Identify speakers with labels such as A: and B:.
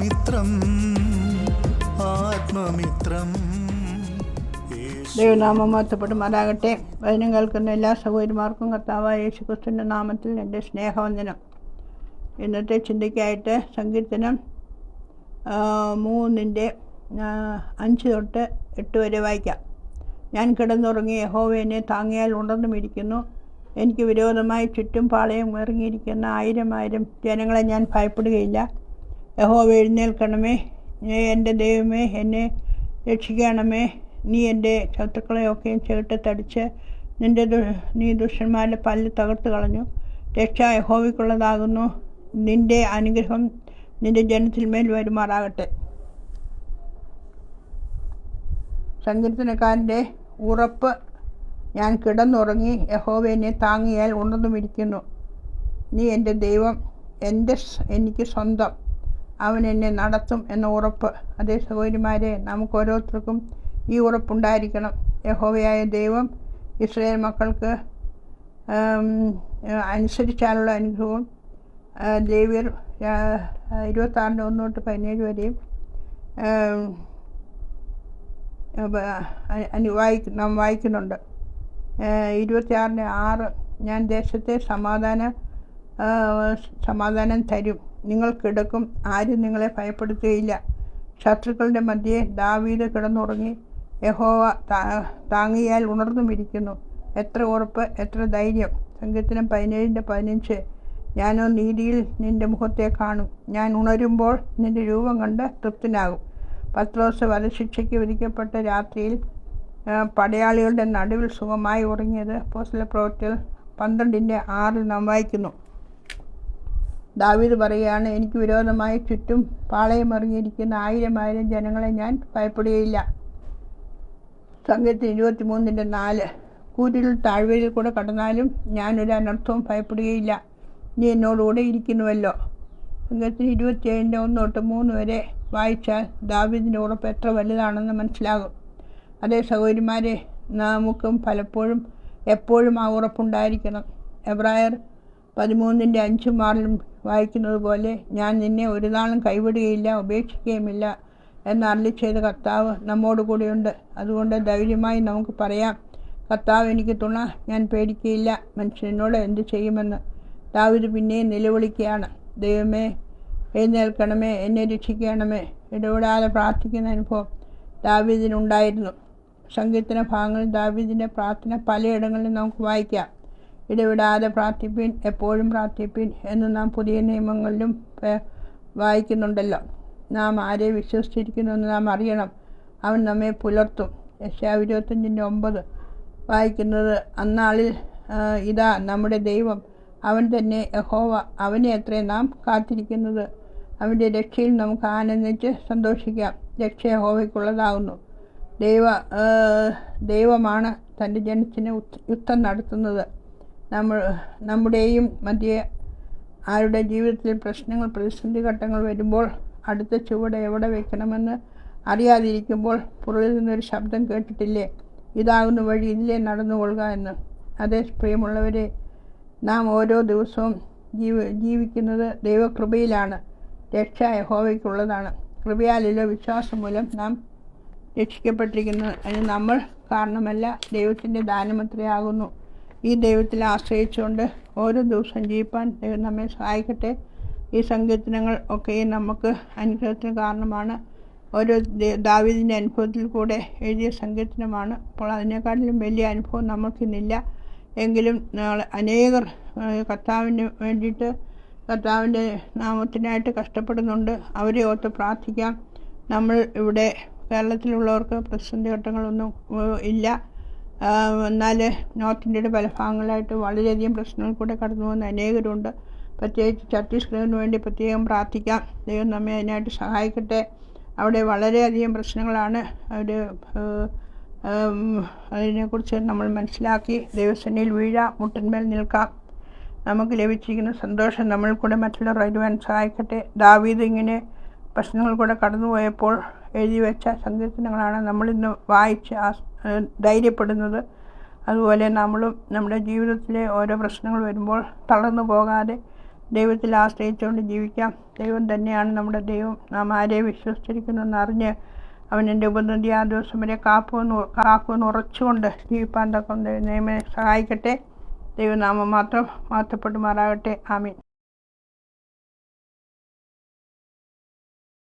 A: ആത്മമിത്രം ആത്മമിത്രം.
B: ദൈവനാമം മഹത്വപ്പെടുമാറാകട്ടെ വചനം കേൾക്കുന്ന എല്ലാ സഹോദരിമാർക്കും കർത്താവായ യേശു ക്രിസ്തുവിന്റെ നാമത്തിൽ എന്റെ സ്നേഹവന്ദനം. ഇന്നത്തെ ചിന്തയ്ക്കായിട്ട് സങ്കീർത്തനം മൂന്നിന്റെ അഞ്ച് തൊട്ട് എട്ട് വരെ വായിക്കാം. ഞാൻ കിടന്നുറങ്ങി യഹോവേനെ താങ്ങിയാൽ ഉണർന്നും ഇരിക്കുന്നു എനിക്ക് വിരോധമായി ചുറ്റും പാളയം ഇറങ്ങിയിരിക്കുന്ന ആയിരം ആയിരം ജനങ്ങളെ ഞാൻ ഭയപ്പെടുകയില്ല. യഹോവ എഴുന്നേൽക്കണമേ. എന്റെ ദൈവമേ എന്നെ രക്ഷിക്കണമേ. നീ എന്റെ ശത്രുക്കളെയൊക്കെയും ചേട്ടത്തടിച്ച് നിന്റെ ദു നീ ദുഷ്ടന്മാരുടെ പല്ല് തകർത്ത് കളഞ്ഞു. രക്ഷ യഹോവയ്ക്കുള്ളതാകുന്നു. നിന്റെ അനുഗ്രഹം നിന്റെ ജനത്തിന്മേൽ വരുമാറാകട്ടെ. സങ്കീർത്തനക്കാരന്റെ ഉറപ്പ് ഞാൻ കിടന്നുറങ്ങി യഹോവ എന്നെ താങ്ങിയാൽ ഉണർന്നുമിരിക്കുന്നു. നീ എന്റെ ദൈവം എന്റെ എനിക്ക് സ്വന്തം അവൻ എന്നെ നടത്തും എന്ന ഉറപ്പ് അതേ സഹോദരിമാരെ നമുക്ക് ഓരോരുത്തർക്കും ഈ ഉറപ്പുണ്ടായിരിക്കണം. യഹോവയായ ദൈവം ഇസ്രയേൽ മക്കൾക്ക് അനുസരിച്ചാലുള്ള അനുഭവം ലേവ്യർ ഇരുപത്താറിന്റെ ഒന്ന് തൊട്ട് പതിനേഴ് വരെയും വായിക്ക് നാം വായിക്കുന്നുണ്ട്. ഇരുപത്തിയാറിന്റെ ആറ് ഞാൻ ദേശത്തെ സമാധാന സമാധാനം തരും. നിങ്ങൾ കിടക്കും. ആരും നിങ്ങളെ ഭയപ്പെടുത്തുകയില്ല. ശത്രുക്കളുടെ മധ്യേ ദാവീത് കിടന്നുറങ്ങി. യഹോവ താങ്ങിയാൽ ഉണർന്നുമിരിക്കുന്നു. എത്ര ഉറപ്പ് എത്ര ധൈര്യം. സംഘത്തിനും പതിനേഴിന്റെ പതിനഞ്ച്. ഞാനോ നീതിയിൽ നിന്റെ മുഖത്തെ കാണും. ഞാൻ ഉണരുമ്പോൾ നിന്റെ രൂപം കണ്ട് തൃപ്തനാകും. പത്രോസ് വധശിക്ഷയ്ക്ക് വിധിക്കപ്പെട്ട രാത്രിയിൽ പടയാളികളുടെ നടുവിൽ സുഖമായി ഉറങ്ങിയത് പോസ്റ്റൽ പ്രവർത്തികൾ പന്ത്രണ്ടിന്റെ ആറിൽ നാം വായിക്കുന്നു. ദാവീദ് പറയുകയാണ് എനിക്ക് വിരോധമായി ചുറ്റും പാളയമറിഞ്ഞിരിക്കുന്ന ആയിരം ആയിരം ജനങ്ങളെ ഞാൻ ഭയപ്പെടുകയില്ല. സംഘത്തിന് ഇരുപത്തി മൂന്നിന്റെ നാല് കൂരിൽ താഴ്വരയിൽ കൂടെ കടന്നാലും ഞാനൊരു അനർത്ഥവും ഭയപ്പെടുകയില്ല. നീ എന്നോടുകൂടെ ഇരിക്കുന്നുവല്ലോ. സംഘത്തിന് ഇരുപത്തിയേഴിന്റെ ഒന്ന് തൊട്ട് മൂന്ന് വരെ വായിച്ചാൽ ദാവീദിന്റെ ഉറപ്പ് എത്ര വലുതാണെന്ന് മനസ്സിലാകും. അതേ സഹോദരിമാരെ നമുക്കും പലപ്പോഴും എപ്പോഴും ആ ഉറപ്പുണ്ടായിരിക്കണം. എബ്രായർ പതിമൂന്നിന്റെ അഞ്ചും ആറിലും വായിക്കുന്നത് പോലെ ഞാൻ നിന്നെ ഒരു നാളും കൈവിടുകയില്ല ഉപേക്ഷിക്കുകയുമില്ല എന്ന് അരളി ചെയ്ത കർത്താവ് നമ്മോട് കൂടെയുണ്ട്. അതുകൊണ്ട് ധൈര്യമായി നമുക്ക് പറയാം കർത്താവ് എനിക്ക് തുണ ഞാൻ പേടിക്കുകയില്ല. മനുഷ്യനോട് എന്ത് ചെയ്യുമെന്ന്? ദാവിദ് പിന്നെയും നിലവിളിക്കുകയാണ് ദൈവമേ എഴുന്നേൽക്കണമേ എന്നെ രക്ഷിക്കണമേ ഇടപെടാതെ പ്രാർത്ഥിക്കുന്ന അനുഭവം ദാവീദിനുണ്ടായിരുന്നു. സങ്കീർത്തന ഭാഗങ്ങളിൽ ദാവീദിന്റെ പ്രാർത്ഥന പലയിടങ്ങളിലും നമുക്ക് വായിക്കാം. ഇടവിടാതെ പ്രാർത്ഥിപ്പിൻ എപ്പോഴും പ്രാർത്ഥിപ്പിൻ എന്ന് നാം പുതിയ നിയമങ്ങളിലും വായിക്കുന്നുണ്ടല്ലോ. നാം ആരെ വിശ്വസിച്ചിരിക്കുന്നുവെന്ന് നാം അറിയണം. അവൻ നമ്മെ പുലർത്തും. യശാവ് ഇരുപത്തഞ്ചിന്റെ ഒമ്പത് വായിക്കുന്നത് അന്നാളിൽ ഇതാ നമ്മുടെ ദൈവം. അവൻ തന്നെ യഹോവ. അവനെ അത്രേ നാം കാത്തിരിക്കുന്നത്. അവന്റെ രക്ഷയിൽ നമുക്ക് ആനന്ദിച്ച് സന്തോഷിക്കാം. രക്ഷ യഹോവയ്ക്കുള്ളതാകുന്നു ദൈവ ദൈവമാണ് തന്റെ ജനത്തിന് യുദ്ധം നടത്തുന്നത്. നമ്മൾ നമ്മുടെയും മറ്റേ ആരുടെ ജീവിതത്തിൽ പ്രശ്നങ്ങൾ പ്രതിസന്ധി ഘട്ടങ്ങൾ വരുമ്പോൾ അടുത്ത ചുവട് എവിടെ വെക്കണമെന്ന് അറിയാതിരിക്കുമ്പോൾ പുറകിൽ നിന്നൊരു ശബ്ദം കേട്ടിട്ടില്ലേ? ഇതാകുന്ന വഴി ഇതിലേ നടന്നുകൊള്ളുക എന്ന്. അതേ പ്രിയമുള്ളവരെ നാം ഓരോ ദിവസവും ജീവ ജീവിക്കുന്നത് ദൈവകൃപയിലാണ്. രക്ഷ യഹോവയ്ക്കുള്ളതാണ്. കൃപയാലല്ലോ വിശ്വാസം മൂലം നാം രക്ഷിക്കപ്പെട്ടിരിക്കുന്നത് അതിന് നമ്മൾ കാരണമല്ല ദൈവത്തിന്റെ ദാനമത്രയാകുന്നു. ഈ ദൈവത്തിൽ ആശ്രയിച്ചുകൊണ്ട് ഓരോ ദിവസം ജീവിപ്പാൻ ദൈവം നമ്മെ സഹായിക്കട്ടെ. ഈ സങ്കീർത്തനങ്ങൾ ഒക്കെ നമുക്ക് അനുഗ്രഹത്തിന് കാരണമാണ്. ഓരോ ദാവിദിന്റെ അനുഭവത്തിൽ കൂടെ എഴുതിയ സങ്കീർത്തനമാണ്. അപ്പോൾ അതിനേക്കാട്ടിലും വലിയ അനുഭവം നമുക്കിന്നില്ല. എങ്കിലും അനേകർ കർത്താവിന് വേണ്ടിയിട്ട് കർത്താവിന്റെ നാമത്തിനായിട്ട് കഷ്ടപ്പെടുന്നുണ്ട്. അവരെ ഓർത്ത് പ്രാർത്ഥിക്കാം. നമ്മൾ ഇവിടെ കേരളത്തിലുള്ളവർക്ക് പ്രതിസന്ധി ഘട്ടങ്ങളൊന്നും ഇല്ല. എന്നാൽ നോർത്ത് ഇന്ത്യയുടെ പല ഭാഗങ്ങളായിട്ട് വളരെയധികം പ്രശ്നങ്ങൾ കൂടെ കടന്നു പോകുന്ന അനേകരുണ്ട്. പ്രത്യേകിച്ച് ഛത്തീസ്ഗഡിന് വേണ്ടി പ്രത്യേകം പ്രാർത്ഥിക്കാം. ദൈവം നമ്മെ അതിനായിട്ട് സഹായിക്കട്ടെ. അവിടെ വളരെയധികം പ്രശ്നങ്ങളാണ്. അവർ അതിനെക്കുറിച്ച് നമ്മൾ മനസ്സിലാക്കി ദൈവസേനയിൽ വീഴാം മുട്ടന്മേൽ നിൽക്കാം. നമുക്ക് ലഭിച്ചിരിക്കുന്ന സന്തോഷം നമ്മൾ കൂടെ മറ്റുള്ളവർ വരുവാൻ സഹായിക്കട്ടെ. ദാവീദ് ഇങ്ങനെ പ്രശ്നങ്ങൾ കൂടെ കടന്നുപോയപ്പോൾ എഴുതി വെച്ച സങ്കീർത്തനങ്ങളാണ് നമ്മളിന്ന് വായിച്ച് ആസ് ധൈര്യപ്പെടുന്നത്. അതുപോലെ നമ്മളും നമ്മുടെ ജീവിതത്തിലെ ഓരോ പ്രശ്നങ്ങൾ വരുമ്പോൾ തളർന്നു പോകാതെ ദൈവത്തിൽ ആശ്രയിച്ചുകൊണ്ട് ജീവിക്കാം. ദൈവം തന്നെയാണ് നമ്മുടെ ദൈവം. നാം ആരെ വിശ്വസിച്ചിരിക്കുന്നു എന്നറിഞ്ഞ് അവൻ എന്റെ ഉപനദി ആ ദിവസം വരെ കാക്കുമെന്ന് കാക്കുമെന്ന് ഉറച്ചുകൊണ്ട് ജീവിപ്പാൻ തക്കം നിയമെ സഹായിക്കട്ടെ. ദൈവനാമം മാത്രം മാറ്റപ്പെടുമാറാകട്ടെ. ആമീൻ.